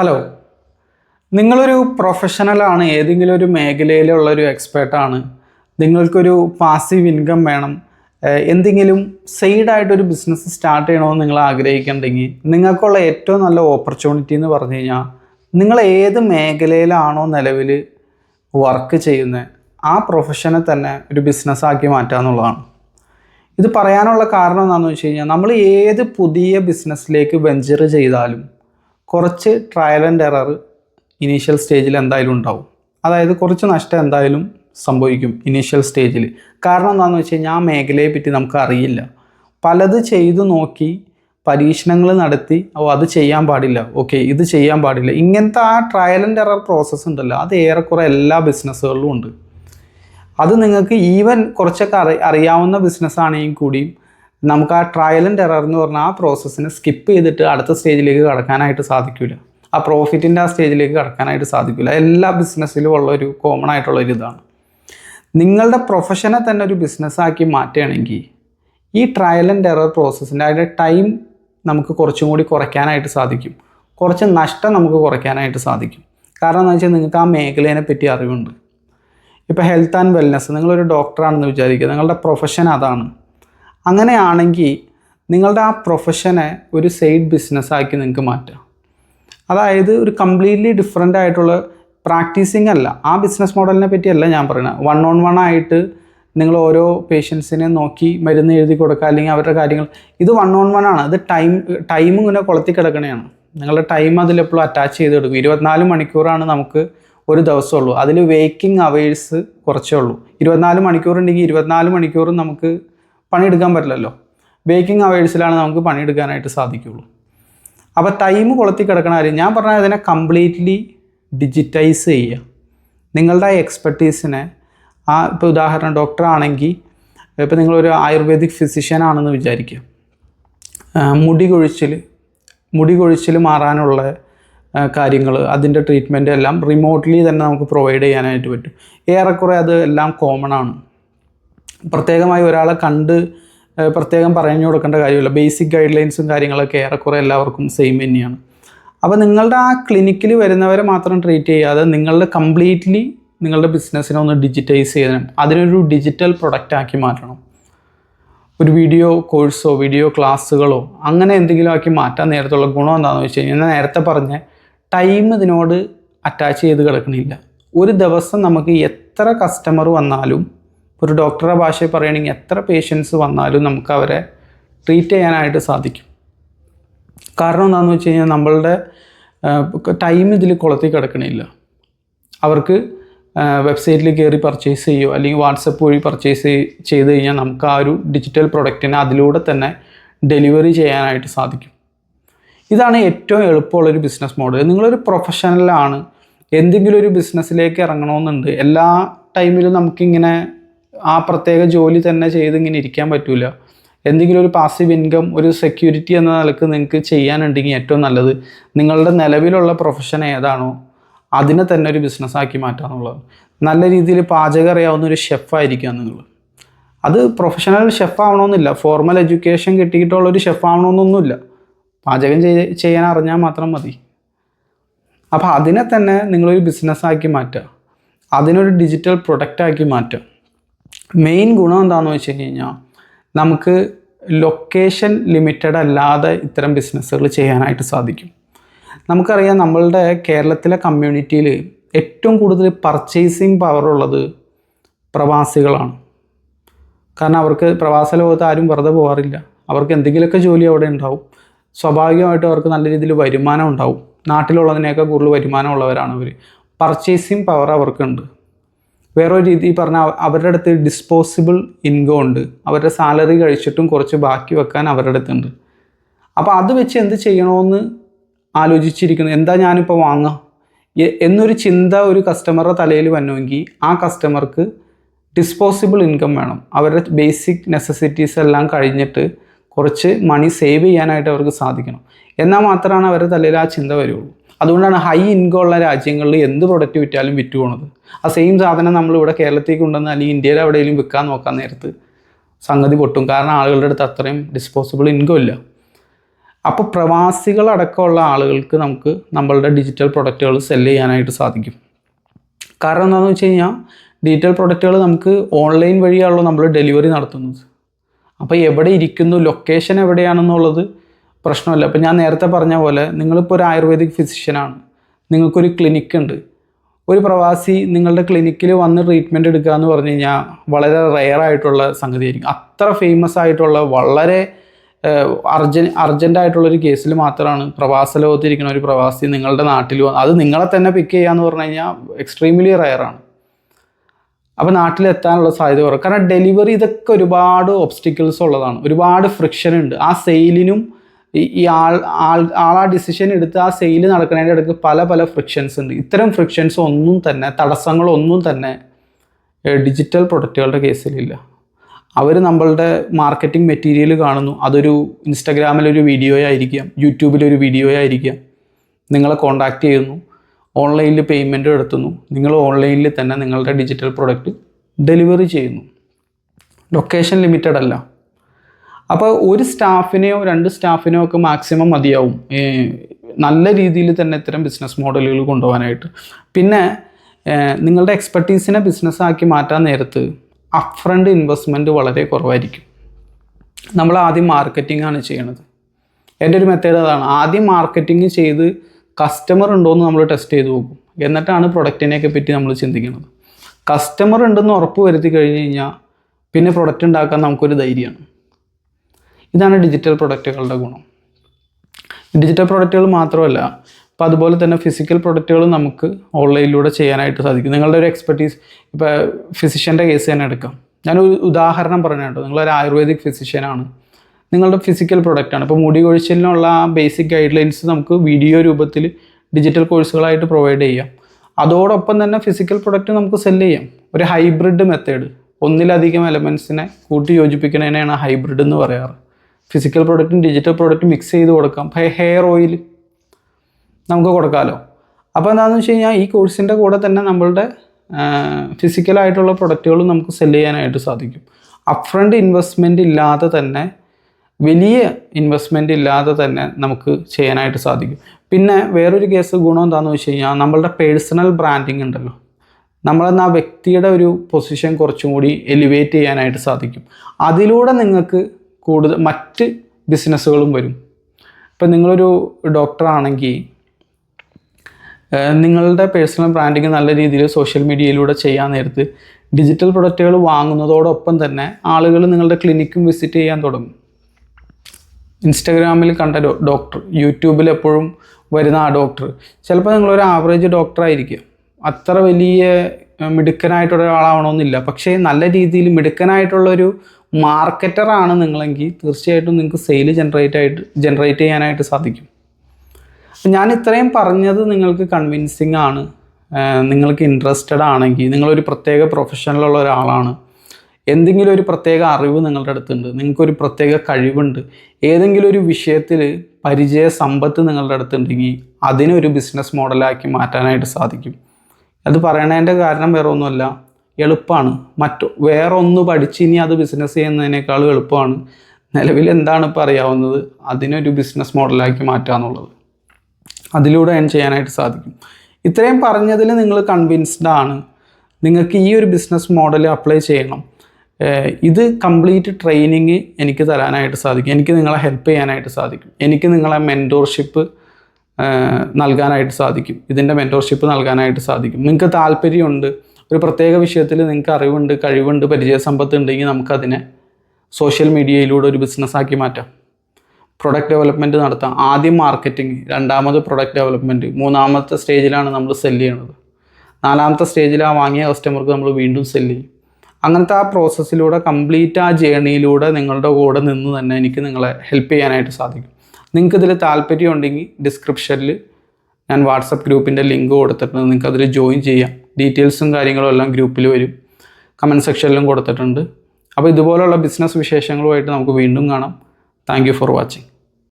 Hello നിങ്ങളൊരു പ്രൊഫഷണലാണ് ഏതെങ്കിലും ഒരു മേഖലയിലുള്ള ഒരു എക്സ്പേർട്ടാണ് നിങ്ങൾക്കൊരു പാസീവ് ഇൻകം വേണം. എന്തെങ്കിലും സൈഡായിട്ടൊരു ബിസിനസ് സ്റ്റാർട്ട് ചെയ്യണമെന്ന് നിങ്ങൾ ആഗ്രഹിക്കുന്നുണ്ടെങ്കിൽ നിങ്ങൾക്കുള്ള ഏറ്റവും നല്ല ഓപ്പർച്യൂണിറ്റി എന്ന് പറഞ്ഞു കഴിഞ്ഞാൽ നിങ്ങൾ ഏത് മേഖലയിലാണോ നിലവിൽ വർക്ക് ചെയ്യുന്നത് ആ പ്രൊഫഷനെ തന്നെ ഒരു ബിസിനസ്സാക്കി മാറ്റുക എന്നുള്ളതാണ്. ഇത് പറയാനുള്ള കാരണം എന്താണെന്ന് വെച്ച് കഴിഞ്ഞാൽ നമ്മൾ ഏത് പുതിയ ബിസിനസ്സിലേക്ക് വെഞ്ചർ ചെയ്താലും കുറച്ച് ട്രയൽ ആൻഡ് എറർ ഇനീഷ്യൽ സ്റ്റേജിൽ എന്തായാലും ഉണ്ടാവും. അതായത് കുറച്ച് നഷ്ടം എന്തായാലും സംഭവിക്കും ഇനീഷ്യൽ സ്റ്റേജിൽ കാരണം എന്താണെന്ന് വെച്ച് കഴിഞ്ഞാൽ ആ മേഖലയെ പറ്റി നമുക്ക് അറിയില്ല. പലത് ചെയ്തു നോക്കി പരീക്ഷണങ്ങൾ നടത്തി ഓ അത് ചെയ്യാൻ പാടില്ല ഓക്കെ ഇത് ചെയ്യാൻ പാടില്ല. ഇങ്ങനത്തെ ആ ട്രയൽ ആൻഡ് എറർ പ്രോസസ്സ് ഉണ്ടല്ലോ അത് ഏറെക്കുറെ എല്ലാ ബിസിനസ്സുകളിലും ഉണ്ട്. അത് നിങ്ങൾക്ക് ഈവൻ കുറച്ചൊക്കെ അറി അറിയാവുന്ന ബിസിനസ്സാണെങ്കിൽ കൂടിയും നമുക്ക് ആ ട്രയൽ ആൻഡ് എറർ എന്ന് പറഞ്ഞാൽ ആ പ്രോസസ്സിനെ സ്കിപ്പ് ചെയ്തിട്ട് അടുത്ത സ്റ്റേജിലേക്ക് കടക്കാനായിട്ട് സാധിക്കില്ല ആ പ്രോഫിറ്റിന്റെ ആ സ്റ്റേജിലേക്ക് കടക്കാനായിട്ട് സാധിക്കില്ല എല്ലാ ബിസിനസ്സിലും ഉള്ള ഒരു കോമൺ ആയിട്ടുള്ള ഒരു ഇതാണ്. നിങ്ങളുടെ പ്രൊഫഷനെ തന്നെ ഒരു ബിസിനസ്സാക്കി മാറ്റുകയാണെങ്കിൽ ഈ ട്രയൽ ആൻഡ് എറർ പ്രോസസ്സിന്റെ അതിന്റെ ടൈം നമുക്ക് കുറച്ചും കൂടി കുറയ്ക്കാനായിട്ട് സാധിക്കും. കുറച്ച് നഷ്ടം നമുക്ക് കുറയ്ക്കാനായിട്ട് സാധിക്കും. കാരണം എന്താ വെച്ചാൽ നിങ്ങൾക്ക് ആ മേഖലയെ പറ്റി അറിവുണ്ട്. ഇപ്പോൾ ഹെൽത്ത് ആൻഡ് വെൽനെസ് നിങ്ങളൊരു ഡോക്ടറാണെന്ന് വിചാരിക്കുക. നിങ്ങളുടെ പ്രൊഫഷൻ അതാണ്. അങ്ങനെയാണെങ്കിൽ നിങ്ങളുടെ ആ പ്രൊഫഷനെ ഒരു സൈഡ് ബിസിനസ്സാക്കി നിങ്ങൾക്ക് മാറ്റാം. അതായത് ഒരു കംപ്ലീറ്റ്ലി ഡിഫറെന്റ് ആയിട്ടുള്ള പ്രാക്ടീസിങ് അല്ല. ആ ബിസിനസ് മോഡലിനെ പറ്റിയല്ല ഞാൻ പറയുന്നത് വൺ ഓൺ വൺ ആയിട്ട് നിങ്ങൾ ഓരോ പേഷ്യൻസിനെ നോക്കി മരുന്ന് എഴുതി കൊടുക്കുക അല്ലെങ്കിൽ അവരുടെ കാര്യങ്ങൾ. ഇത് വൺ ഓൺ വൺ ആണ്. അത് ടൈം ടൈം ഇങ്ങനെ കൊളത്തി കിടക്കണയാണ്. നിങ്ങളുടെ ടൈം അതിലെപ്പോഴും അറ്റാച്ച് ചെയ്ത് കൊടുക്കും. ഇരുപത്തിനാല് മണിക്കൂറാണ് നമുക്ക് ഒരു ദിവസമുള്ളൂ. അതിൽ വേക്കിംഗ് അവേഴ്സ് കുറച്ചേ ഉള്ളൂ. ഇരുപത്തിനാല് മണിക്കൂർ ഉണ്ടെങ്കിൽ ഇരുപത്തിനാല് മണിക്കൂറും നമുക്ക് പണിയെടുക്കാൻ പറ്റില്ലല്ലോ. ബേക്കിംഗ് അവേഴ്സിലാണ് നമുക്ക് പണിയെടുക്കാനായിട്ട് സാധിക്കുള്ളൂ അപ്പോൾ ടൈം കൊളുത്തി കിടക്കണ കാര്യം ഞാൻ പറഞ്ഞ അതിനെ കംപ്ലീറ്റ്ലി ഡിജിറ്റൈസ് ചെയ്യുക. നിങ്ങളുടെ എക്സ്പെർട്ടീസിനെ ആ ഇപ്പോൾ ഉദാഹരണം ഡോക്ടർ ആണെങ്കിൽ ഇപ്പോൾ നിങ്ങളൊരു ആയുർവേദിക് ഫിസിഷ്യൻ ആണെന്ന് വിചാരിക്കുക. മുടി കൊഴിച്ചിൽ മുടി കൊഴിച്ചിൽ മാറാനുള്ള കാര്യങ്ങൾ അതിന്റെ ട്രീറ്റ്മെന്റ് എല്ലാം റിമോട്ട്ലി തന്നെ നമുക്ക് പ്രൊവൈഡ് ചെയ്യാനായിട്ട് പറ്റും. ഏറെക്കുറെ അത് എല്ലാം കോമൺ ആണ്. പ്രത്യേകമായി ഒരാളെ കണ്ട് പ്രത്യേകം പറഞ്ഞു കൊടുക്കേണ്ട കാര്യമില്ല. ബേസിക് ഗൈഡ് ലൈൻസും കാര്യങ്ങളൊക്കെ ഏറെക്കുറെ എല്ലാവർക്കും സെയിം തന്നെയാണ്. അപ്പോൾ നിങ്ങളുടെ ആ ക്ലിനിക്കിൽ വരുന്നവരെ മാത്രം ട്രീറ്റ് ചെയ്യാതെ നിങ്ങളുടെ കംപ്ലീറ്റ്ലി നിങ്ങളുടെ ബിസിനസ്സിനെ ഒന്ന് ഡിജിറ്റൈസ് ചെയ്യണം അതിനൊരു ഡിജിറ്റൽ പ്രൊഡക്റ്റ് ആക്കി മാറ്റണം. ഒരു വീഡിയോ കോഴ്സോ വീഡിയോ ക്ലാസ്സുകളോ അങ്ങനെ എന്തെങ്കിലും ആക്കി മാറ്റാൻ നേരത്തുള്ള ഗുണം എന്താണെന്ന് വെച്ച് കഴിഞ്ഞാൽ ഞാൻ നേരത്തെ പറഞ്ഞ ടൈം ഇതിനോട് അറ്റാച്ച് ചെയ്ത് കിടക്കണില്ല. ഒരു ദിവസം നമുക്ക് എത്ര കസ്റ്റമർ വന്നാലും ഒരു ഡോക്ടറുടെ ഭാഷയിൽ പറയുകയാണെങ്കിൽ എത്ര പേഷ്യൻസ് വന്നാലും നമുക്ക് അവരെ ട്രീറ്റ് ചെയ്യാനായിട്ട് സാധിക്കും. കാരണം എന്താണെന്ന് വെച്ച് കഴിഞ്ഞാൽ നമ്മളുടെ ടൈം ഇതിൽ കുളത്തി കിടക്കണില്ല. അവർക്ക് വെബ്സൈറ്റിൽ കയറി പർച്ചേസ് ചെയ്യുമോ അല്ലെങ്കിൽ വാട്സപ്പ് വഴി പർച്ചേസ് ചെയ്ത് കഴിഞ്ഞാൽ നമുക്ക് ആ ഒരു ഡിജിറ്റൽ പ്രൊഡക്റ്റിനെ അതിലൂടെ തന്നെ ഡെലിവറി ചെയ്യാനായിട്ട് സാധിക്കും. ഇതാണ് ഏറ്റവും എളുപ്പമുള്ളൊരു ബിസിനസ് മോഡൽ നിങ്ങളൊരു പ്രൊഫഷണലാണ് എന്തെങ്കിലും ഒരു ബിസിനസ്സിലേക്ക് ഇറങ്ങണമെന്നുണ്ട്. എല്ലാ ടൈമിലും നമുക്കിങ്ങനെ ആ പ്രത്യേക ജോലി തന്നെ ചെയ്ത് ഇങ്ങനെ ഇരിക്കാൻ പറ്റില്ല എന്തെങ്കിലും ഒരു പാസീവ് ഇൻകം ഒരു സെക്യൂരിറ്റി എന്ന നിലയ്ക്ക് നിങ്ങൾക്ക് ചെയ്യാനുണ്ടെങ്കിൽ ഏറ്റവും നല്ലത് നിങ്ങളുടെ നിലവിലുള്ള പ്രൊഫഷൻ ഏതാണോ അതിനെ തന്നെ ഒരു ബിസിനസ്സാക്കി മാറ്റുക എന്നുള്ളത് നല്ല രീതിയിൽ പാചകം അറിയാവുന്ന ഒരു ഷെഫായിരിക്കുക നിങ്ങൾ അത് പ്രൊഫഷണൽ ഷെഫ് ആവണമെന്നില്ല. ഫോർമൽ എഡ്യൂക്കേഷൻ കിട്ടിയിട്ടുള്ള ഒരു ഷെഫ് ആവണമെന്നൊന്നുമില്ല. പാചകം ചെയ്യ ചെയ്യാൻ അറിഞ്ഞാൽ മാത്രം മതി. അപ്പോൾ അതിനെ തന്നെ നിങ്ങളൊരു ബിസിനസ്സാക്കി മാറ്റുക. അതിനൊരു ഡിജിറ്റൽ പ്രൊഡക്റ്റാക്കി മാറ്റുക. മെയിൻ ഗുണം എന്താണെന്ന് വെച്ച് കഴിഞ്ഞാൽ നമുക്ക് ലൊക്കേഷൻ ലിമിറ്റഡ് അല്ലാതെ ഇത്തരം ബിസിനസ്സുകൾ ചെയ്യാനായിട്ട് സാധിക്കും. നമുക്കറിയാം നമ്മളുടെ കേരളത്തിലെ കമ്മ്യൂണിറ്റിയിൽ ഏറ്റവും കൂടുതൽ പർച്ചേസിങ് പവർ ഉള്ളത് പ്രവാസികളാണ്. കാരണം അവർക്ക് പ്രവാസ ലോകത്ത് ആരും വെറുതെ പോകാറില്ല അവർക്ക് എന്തെങ്കിലുമൊക്കെ ജോലി അവിടെ ഉണ്ടാവും. സ്വാഭാവികമായിട്ടും അവർക്ക് നല്ല രീതിയിൽ വരുമാനം ഉണ്ടാവും. നാട്ടിലുള്ളതിനേക്കാൾ കൂടുതൽ വരുമാനമുള്ളവരാണ് അവർ പർച്ചേസിങ് പവർ അവർക്കുണ്ട്. വേറൊരു രീതി പറഞ്ഞാൽ അവരുടെ അടുത്ത് ഡിസ്പോസിബിൾ ഇൻകം ഉണ്ട്. അവരുടെ സാലറി കഴിച്ചിട്ടും കുറച്ച് ബാക്കി വെക്കാൻ അവരുടെ അടുത്തുണ്ട്. അപ്പോൾ അത് വെച്ച് എന്ത് ചെയ്യണമെന്ന് ആലോചിച്ചിരിക്കുന്നു. എന്താ ഞാനിപ്പോൾ വാങ്ങുക എന്നൊരു ചിന്ത ഒരു കസ്റ്റമറുടെ തലയിൽ വന്നുവെങ്കിൽ ആ കസ്റ്റമർക്ക് ഡിസ്പോസിബിൾ ഇൻകം വേണം. അവരുടെ ബേസിക് നെസസിറ്റീസ് എല്ലാം കഴിഞ്ഞിട്ട് കുറച്ച് മണി സേവ് ചെയ്യാനായിട്ട് അവർക്ക് സാധിക്കണം. എന്നാൽ മാത്രമാണ് അവരുടെ തലയിൽ ആ ചിന്ത വരുള്ളൂ. അതുകൊണ്ടാണ് ഹൈ ഇൻകം ഉള്ള രാജ്യങ്ങളിൽ എന്ത് പ്രൊഡക്റ്റ് വിറ്റാലും വിറ്റ് പോണത്. ആ സെയിം സാധനം നമ്മൾ ഇവിടെ കേരളത്തേക്ക് ഉണ്ടെന്ന് അല്ലെങ്കിൽ ഇന്ത്യയിൽ എവിടെയെങ്കിലും വിൽക്കാൻ നോക്കാൻ നേരത്ത് സംഗതി പൊട്ടും. കാരണം ആളുകളുടെ അടുത്ത് അത്രയും ഡിസ്പോസിബിൾ ഇൻകം ഇല്ല. അപ്പോൾ പ്രവാസികളടക്കമുള്ള ആളുകൾക്ക് നമുക്ക് നമ്മളുടെ ഡിജിറ്റൽ പ്രൊഡക്റ്റുകൾ സെല്ല് ചെയ്യാനായിട്ട് സാധിക്കും. കാരണം എന്താണെന്ന് വെച്ച് കഴിഞ്ഞാൽ ഡിജിറ്റൽ പ്രൊഡക്റ്റുകൾ നമുക്ക് ഓൺലൈൻ വഴിയാണല്ലോ നമ്മൾ ഡെലിവറി നടത്തുന്നത്. അപ്പോൾ എവിടെ ഇരിക്കുന്നു ലൊക്കേഷൻ എവിടെയാണെന്നുള്ളത് പ്രശ്നമല്ല. അപ്പോൾ ഞാൻ നേരത്തെ പറഞ്ഞ പോലെ നിങ്ങളിപ്പോൾ ഒരു ആയുർവേദിക് ഫിസിഷ്യനാണ് നിങ്ങൾക്കൊരു ക്ലിനിക്ക് ഉണ്ട്. ഒരു പ്രവാസി നിങ്ങളുടെ ക്ലിനിക്കിൽ വന്ന് ട്രീറ്റ്മെന്റ് എടുക്കുക എന്ന് പറഞ്ഞു കഴിഞ്ഞാൽ വളരെ റെയർ ആയിട്ടുള്ള സംഗതിയായിരിക്കും അത്ര ഫേമസ് ആയിട്ടുള്ള വളരെ അർജൻ അർജന്റായിട്ടുള്ളൊരു കേസിൽ മാത്രമാണ് പ്രവാസ ലോകത്തിരിക്കുന്ന ഒരു പ്രവാസി നിങ്ങളുടെ നാട്ടിൽ വന്ന് അത് നിങ്ങളെ തന്നെ പിക്ക് ചെയ്യാന്ന് പറഞ്ഞു കഴിഞ്ഞാൽ എക്സ്ട്രീംലി റയറാണ് അപ്പോൾ നാട്ടിലെത്താനുള്ള സാധ്യത കുറവ്. കാരണം ഡെലിവറി ഇതൊക്കെ ഒരുപാട് ഒബ്സ്റ്റിക്കിൾസ് ഉള്ളതാണ്. ഒരുപാട് ഫ്രിക്ഷൻ ഉണ്ട്. ആ സെയിലിനും ഈ ഈ ആൾ ആൾ ആൾ ആ ഡിസിഷൻ എടുത്ത് ആ സെയിൽ നടക്കുന്നതിന്റെ ഇടയ്ക്ക് പല പല ഫ്രിക്ഷൻസ് ഉണ്ട്. ഇത്തരം ഫ്രിക്ഷൻസ് ഒന്നും തന്നെ തടസ്സങ്ങളൊന്നും തന്നെ ഡിജിറ്റൽ പ്രൊഡക്റ്റുകളുടെ കേസിലില്ല അവർ നമ്മളുടെ മാർക്കറ്റിംഗ് മെറ്റീരിയൽ കാണുന്നു. അതൊരു ഇൻസ്റ്റഗ്രാമിലൊരു വീഡിയോ ആയിരിക്കാം യൂട്യൂബിലൊരു വീഡിയോ ആയിരിക്കാം നിങ്ങളെ കോണ്ടാക്ട് ചെയ്യുന്നു. ഓൺലൈനിൽ പേയ്മെന്റ് നടത്തുന്നു നിങ്ങൾ ഓൺലൈനിൽ തന്നെ നിങ്ങളുടെ ഡിജിറ്റൽ പ്രൊഡക്റ്റ് ഡെലിവറി ചെയ്യുന്നു. ലൊക്കേഷൻ ലിമിറ്റഡ് അല്ല. അപ്പോൾ ഒരു സ്റ്റാഫിനെയോ രണ്ട് സ്റ്റാഫിനെയോ ഒക്കെ മാക്സിമം മതിയാവും. നല്ല രീതിയിൽ തന്നെ ഇത്തരം ബിസിനസ് മോഡലുകൾ കൊണ്ടുപോകാനായിട്ട്. പിന്നെ നിങ്ങളുടെ എക്സ്പെർട്ടീസിനെ ബിസിനസ്സാക്കി മാറ്റാൻ നേരത്ത് അപ്ഫ്രണ്ട് ഇൻവെസ്റ്റ്മെന്റ് വളരെ കുറവായിരിക്കും. നമ്മൾ ആദ്യം മാർക്കറ്റിംഗ് ആണ് ചെയ്യണത്. എന്റെ ഒരു മെത്തേഡ് അതാണ്. ആദ്യം മാർക്കറ്റിംഗ് ചെയ്ത് കസ്റ്റമർ ഉണ്ടോ എന്ന് നമ്മൾ ടെസ്റ്റ് ചെയ്ത് നോക്കും. എന്നിട്ടാണ് പ്രൊഡക്റ്റിനെയൊക്കെ പറ്റി നമ്മൾ ചിന്തിക്കുന്നത്. കസ്റ്റമർ ഉണ്ടെന്ന് ഉറപ്പ് വരുത്തി കഴിഞ്ഞ് കഴിഞ്ഞാൽ പിന്നെ പ്രൊഡക്റ്റ് ഉണ്ടാക്കാൻ നമുക്കൊരു ധൈര്യമാണ്. ഇതാണ് ഡിജിറ്റൽ പ്രൊഡക്റ്റുകളുടെ ഗുണം. ഡിജിറ്റൽ പ്രൊഡക്റ്റുകൾ മാത്രമല്ല അപ്പോൾ അതുപോലെ തന്നെ ഫിസിക്കൽ പ്രൊഡക്റ്റുകൾ നമുക്ക് ഓൺലൈനിലൂടെ ചെയ്യാനായിട്ട് സാധിക്കും. നിങ്ങളുടെ ഒരു എക്സ്പെർട്ടീസ് ഇപ്പോൾ ഫിസിഷ്യന്റെ കേസ് തന്നെ എടുക്കാം. ഞാനൊരു ഉദാഹരണം പറഞ്ഞു കേട്ടോ. നിങ്ങളൊരു ആയുർവേദിക് ഫിസിഷ്യനാണ് നിങ്ങളുടെ ഫിസിക്കൽ പ്രൊഡക്റ്റാണ് ഇപ്പോൾ മുടി കൊഴിച്ചിലിനുള്ള ആ ബേസിക് ഗൈഡ് ലൈൻസ് നമുക്ക് വീഡിയോ രൂപത്തിൽ ഡിജിറ്റൽ കോഴ്സുകളായിട്ട് പ്രൊവൈഡ് ചെയ്യാം. അതോടൊപ്പം തന്നെ ഫിസിക്കൽ പ്രൊഡക്റ്റ് നമുക്ക് സെൽ ചെയ്യാം. ഒരു ഹൈബ്രിഡ് മെത്തേഡ് ഒന്നിലധികം എലമെൻസിനെ കൂട്ടി യോജിപ്പിക്കുന്നതിനെയാണ് ഹൈബ്രിഡ് എന്ന് പറയാറ്. ഫിസിക്കൽ പ്രൊഡക്റ്റും ഡിജിറ്റൽ പ്രൊഡക്റ്റും മിക്സ് ചെയ്ത് കൊടുക്കാം. ഹെയർ ഓയിൽ നമുക്ക് കൊടുക്കാമല്ലോ അപ്പോൾ എന്താണെന്ന് വെച്ച് കഴിഞ്ഞാൽ ഈ കോഴ്സിന്റെ കൂടെ തന്നെ നമ്മളുടെ ഫിസിക്കലായിട്ടുള്ള പ്രൊഡക്റ്റുകളും നമുക്ക് സെൽ ചെയ്യാനായിട്ട് സാധിക്കും. അപ്രണ്ട് ഇൻവെസ്റ്റ്മെന്റ് ഇല്ലാതെ തന്നെ വലിയ ഇൻവെസ്റ്റ്മെന്റ് ഇല്ലാതെ തന്നെ നമുക്ക് ചെയ്യാനായിട്ട് സാധിക്കും. പിന്നെ വേറൊരു കേസ് ഗുണം എന്താണെന്ന് വെച്ച് കഴിഞ്ഞാൽ നമ്മളുടെ പേഴ്സണൽ ബ്രാൻഡിങ് ഉണ്ടല്ലോ. നമ്മളെന്ന് ആ വ്യക്തിയുടെ ഒരു പൊസിഷൻ കുറച്ചും കൂടി എലിവേറ്റ് ചെയ്യാനായിട്ട് സാധിക്കും. അതിലൂടെ നിങ്ങൾക്ക് കൂടുതൽ മറ്റ് ബിസിനസ്സുകളും വരും. ഇപ്പം നിങ്ങളൊരു ഡോക്ടറാണെങ്കിൽ നിങ്ങളുടെ പേഴ്സണൽ ബ്രാൻഡിങ് നല്ല രീതിയിൽ സോഷ്യൽ മീഡിയയിലൂടെ ചെയ്യാൻ നേരത്ത് ഡിജിറ്റൽ പ്രൊഡക്റ്റുകൾ വാങ്ങുന്നതോടൊപ്പം തന്നെ ആളുകൾ നിങ്ങളുടെ ക്ലിനിക്കും വിസിറ്റ് ചെയ്യാൻ തുടങ്ങും. ഇൻസ്റ്റഗ്രാമിൽ കണ്ട ഡോക്ടർ യൂട്യൂബിൽ എപ്പോഴും വരുന്ന ആ ഡോക്ടർ ചിലപ്പോൾ നിങ്ങളൊരു ആവറേജ് ഡോക്ടർ ആയിരിക്കും. അത്ര വലിയ മിടുക്കനായിട്ടുള്ള ഒരാളാവണമെന്നില്ല. പക്ഷേ നല്ല രീതിയിൽ മിടുക്കനായിട്ടുള്ളൊരു മാർക്കറ്ററാണ് നിങ്ങളെങ്കിൽ തീർച്ചയായിട്ടും നിങ്ങൾക്ക് സെയിൽ ജനറേറ്റ് ആയിട്ട് ജനറേറ്റ് ചെയ്യാനായിട്ട് സാധിക്കും. ഞാൻ ഇത്രയും പറഞ്ഞത് നിങ്ങൾക്ക് കൺവിൻസിങ് ആണ്. നിങ്ങൾക്ക് ഇൻട്രസ്റ്റഡ് ആണെങ്കിൽ നിങ്ങളൊരു പ്രത്യേക പ്രൊഫഷനിലുള്ള ഒരാളാണ്. എന്തെങ്കിലും ഒരു പ്രത്യേക അറിവ് നിങ്ങളുടെ അടുത്തുണ്ട്. നിങ്ങൾക്കൊരു പ്രത്യേക കഴിവുണ്ട്. ഏതെങ്കിലും ഒരു വിഷയത്തിൽ പരിചയ സമ്പത്ത് നിങ്ങളുടെ അടുത്തുണ്ടെങ്കിൽ അതിനൊരു ബിസിനസ് മോഡലാക്കി മാറ്റാനായിട്ട് സാധിക്കും. അത് പറയണതിന്റെ കാരണം വേറെ ഒന്നുമല്ല എളുപ്പമാണ് മറ്റു വേറെ ഒന്ന് പഠിച്ച് ഇനി അത് ബിസിനസ് ചെയ്യുന്നതിനേക്കാളും എളുപ്പമാണ്. നിലവിൽ എന്താണ് ഇപ്പോൾ അറിയാവുന്നത്? അതിനൊരു ബിസിനസ് മോഡലാക്കി മാറ്റുക എന്നുള്ളത്. അതിലൂടെ ഏൺ ചെയ്യാനായിട്ട് സാധിക്കും. ഇത്രയും പറഞ്ഞതിൽ നിങ്ങൾ കൺവിൻസ്ഡ് ആണ്. നിങ്ങൾക്ക് ഈ ഒരു ബിസിനസ് മോഡൽ അപ്ലൈ ചെയ്യണം. ഇത് കംപ്ലീറ്റ് ട്രെയിനിങ് എനിക്ക് തരാനായിട്ട് സാധിക്കും. എനിക്ക് നിങ്ങളെ ഹെൽപ്പ് ചെയ്യാനായിട്ട് സാധിക്കും. എനിക്ക് നിങ്ങളെ മെന്റോർഷിപ്പ് നൽകാനായിട്ട് സാധിക്കും. ഇതിന്റെ മെന്റോർഷിപ്പ് നൽകാനായിട്ട് സാധിക്കും. നിങ്ങൾക്ക് താല്പര്യമുണ്ട്. ഒരു പ്രത്യേക വിഷയത്തിൽ നിങ്ങൾക്ക് അറിവുണ്ട് കഴിവുണ്ട് പരിചയസമ്പത്ത് ഉണ്ടെങ്കിൽ നമുക്കതിനെ സോഷ്യൽ മീഡിയയിലൂടെ ഒരു ബിസിനസ്സാക്കി മാറ്റാം. പ്രൊഡക്റ്റ് ഡെവലപ്മെന്റ് നടത്താം. ആദ്യം മാർക്കറ്റിംഗ് രണ്ടാമത് പ്രൊഡക്റ്റ് ഡെവലപ്മെന്റ് മൂന്നാമത്തെ സ്റ്റേജിലാണ് നമ്മൾ സെല്ല് ചെയ്യണത്. നാലാമത്തെ സ്റ്റേജിൽ ആ വാങ്ങിയ കസ്റ്റമർക്ക് നമ്മൾ വീണ്ടും സെല്ല് ചെയ്യും. അങ്ങനത്തെ ആ പ്രോസസ്സിലൂടെ കംപ്ലീറ്റ് ആ ജേണിയിലൂടെ നിങ്ങളുടെ കൂടെ നിന്ന് തന്നെ എനിക്ക് നിങ്ങളെ ഹെൽപ്പ് ചെയ്യാനായിട്ട് സാധിക്കും. നിങ്ങൾക്കിതിൽ താല്പര്യം ഉണ്ടെങ്കിൽ ഡിസ്ക്രിപ്ഷനിൽ ഞാൻ വാട്സപ്പ് ഗ്രൂപ്പിന്റെ ലിങ്ക് കൊടുത്തിട്ടുണ്ട്. നിങ്ങൾക്ക് അതിൽ ജോയിൻ ചെയ്യാം. ഡീറ്റെയിൽസും കാര്യങ്ങളും എല്ലാം ഗ്രൂപ്പിൽ വരും. കമന്റ് സെക്ഷനിലും കൊടുത്തിട്ടുണ്ട്. അപ്പോൾ ഇതുപോലുള്ള ബിസിനസ് വിശേഷങ്ങളുമായിട്ട് നമുക്ക് വീണ്ടും കാണാം. Thank for watching.